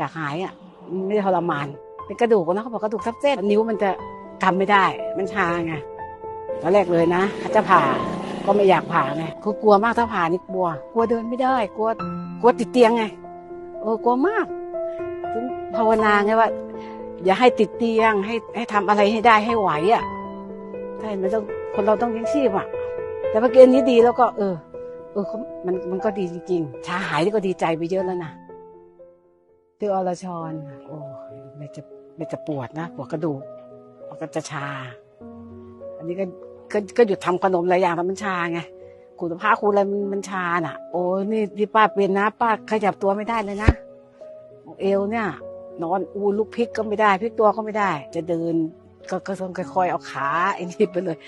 อยากหายอะไม่ทรมานเป็นกระดูกนะเขาบอกกระดูกทับเส้นนิ้วมันจะทำไม่ได้ มันชาไงตอนแรกเลยนะเขาจะผ่าก็ไม่อยากผ่าไงคือกลัวมากถ้าผ่านี่กลัว กลัวเดินไม่ได้ กลัวกลัวติดเตียงไงเออกลัวมากถึงภาวนาไงว่า อย่าให้ติดเตียงให้ให้ทำอะไรให้ได้ให้ไหวอะใช่มันต้องคนเราต้องยังชีพอะ แต่เมื่อกี้นี้ดีแล้วก็ เออ เออมันมันก็ดีจริงๆชาหายนี่ก็ดีใจไปเยอะแล้วนะ ที่อรชรโอ้ยไม่จะไม่จะปวดนะปวดกระดูกแล้วก็จะชา อันนี้ก็ก็ก็หยุดทำขนมหลายอย่างแล้วมันชาไงขูดผ้าขูดอะไรมันมันชาน่ะ โอ้ยนี่ที่ป้าเป็นนะ ป้าขยับตัวไม่ได้เลยนะเอวเนี่ย นอนอูลุกพลิกก็ไม่ได้พลิกตัวก็ไม่ได้ จะเดินก็ก็ต้องค่อยๆเอาขาไอ้นี่ไปเลย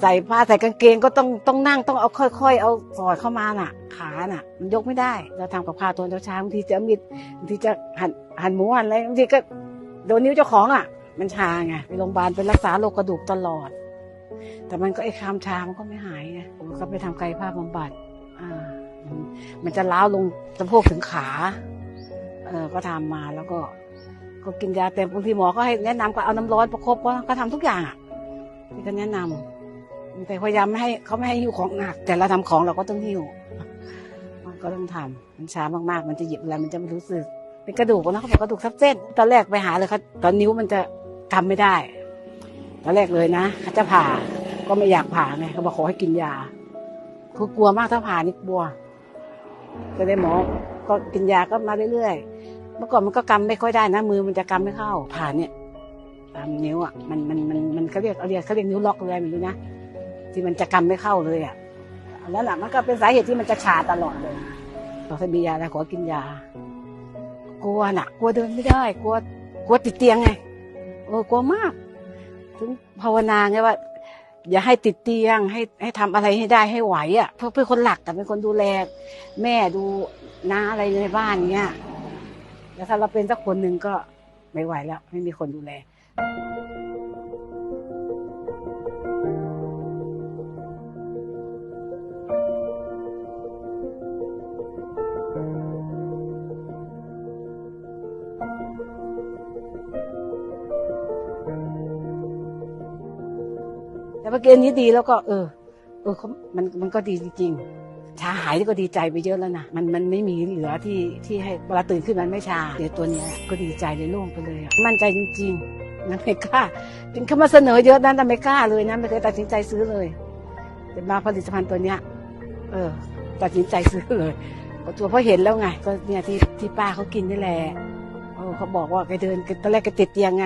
ใส่ผ้าใส่กางเกงก็ต้องต้องนั่งต้องเอาค่อย ๆ เอาสอดเข้ามาน่ะ ขาน่ะ มันยกไม่ได้ เราทำกับข้าวตอนเช้าบางทีจะมีดบางทีจะหั่นหั่นหมูหั่นอะไรบางทีก็โดนนิ้วเจ้าของอะ มันชาไงไปโรงพยาบาลไปรักษาโรคกระดูกตลอด แต่มันก็ไอ้คามชามันก็ไม่หายไงผมก็ไปทำกายภาพบำบัดอ่า มันจะล้าวลงสะโพกถึงขา เออก็ทำมาแล้วก็ ก็กินยาแต่บางทีหมอก็ให้แนะนำก็เอาน้ำร้อนประคบก็ก็ทำทุกอย่างอะที่ก็แนะนำแต่พยายามไม่ให้เขาไม่ให้หิ้วของหนัก แต่เราทำของเราก็ต้องหิ้ว มันก็ต้องทำมันช้ามากๆ มันจะหยิบอะไรมันจะไม่รู้สึก เป็นกระดูกนะเขาบอกกระดูกทับเส้น ตอนแรกไปหาเลยเขาตอนนิ้วมันจะทำไม่ได้ ตอนแรกเลยนะเขาจะผ่าก็ไม่อยากผ่าไงเขาบอกขอให้กินยาคือกลัวมากถ้าผ่านี่กลัว ก็ได้หมอ ก็กินยาก็มาเรื่อยๆ เมื่อก่อนมันก็กำไม่ค่อยได้นะ มือมันจะกำไม่เข้า ผ่าเนี่ยตามนิ้วอะ มันมันมันมันเขาเรียกเขาเรียกเขาเรียกนิ้วล็อกเลยไม่รู้นะที่มันจะกำไม่เข้าเลยอะ อันนั้นแหละมันก็เป็นสาเหตุที่มันจะชาตลอดเลยบอกให้มียาแล้วขอกินยากลัวน่ะกลัวเดินไม่ได้ กลัวกลัวติดเตียงไงเออกลัวมาก ถึงภาวนาไงว่า อย่าให้ติดเตียงให้ให้ทำอะไรให้ได้ให้ไหวอะเพื่อเพื่อคนหลักแต่เป็นคนดูแล แม่ดูน้าอะไรในบ้านเงี้ยแล้วถ้าเราเป็นสักคนหนึ่งก็ไม่ไหวแล้ว ไม่มีคนดูแล แต่เมื่อกี้อันนี้ดีแล้วก็ เออ เออเขามันมันก็ดีจริงๆชาหายนี่ก็ดีใจไปเยอะแล้วนะมันมันไม่มีเหลือที่ที่ให้เวลาตื่นขึ้นมันไม่ชาเดี๋ยวตัวเนี้ยก็ดีใจเลยโล่งไปเลยอะมั่นใจจริงๆนะไม่กล้าถึงเขามาเสนอเยอะนะแต่ไม่กล้าเลยนะไม่เคยตัดสินใจซื้อเลยแต่มาผลิตภัณฑ์ตัวเนี้ย เออ ตัดสินใจซื้อเลยก็ตัวเพราะเห็นแล้วไงก็เนี่ยที่ที่ป้าเขากินนี่แหละเขาบอกว่าแกเดินตอนแรกแกติดเตียงไง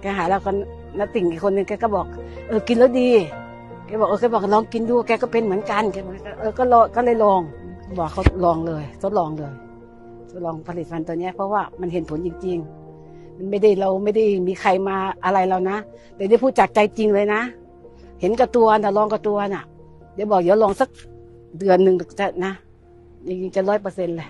แกหายแล้วก็ นัดติ่งอีกคนนึงแกก็บอก เออกินแล้วดีแกบอกเออแกบอกลองกินดูแกก็เป็นเหมือนกันแกบอกเออก็ลองก็เลยลองบอกเขาลองเลย ทดลองเลยทดลองผลิตภัณฑ์ตัวนี้เพราะว่ามันเห็นผลจริง ๆ มันไม่ได้เราไม่ได้มีใครมาอะไรเรานะแต่ได้พูดจากใจจริงเลยนะ เห็นกับตัวนะลองกับตัวน่ะ เดี๋ยวบอกเดี๋ยวลองสักเดือนหนึ่งจะนะจริงๆจะร้อยเปอร์เซ็นต์เลย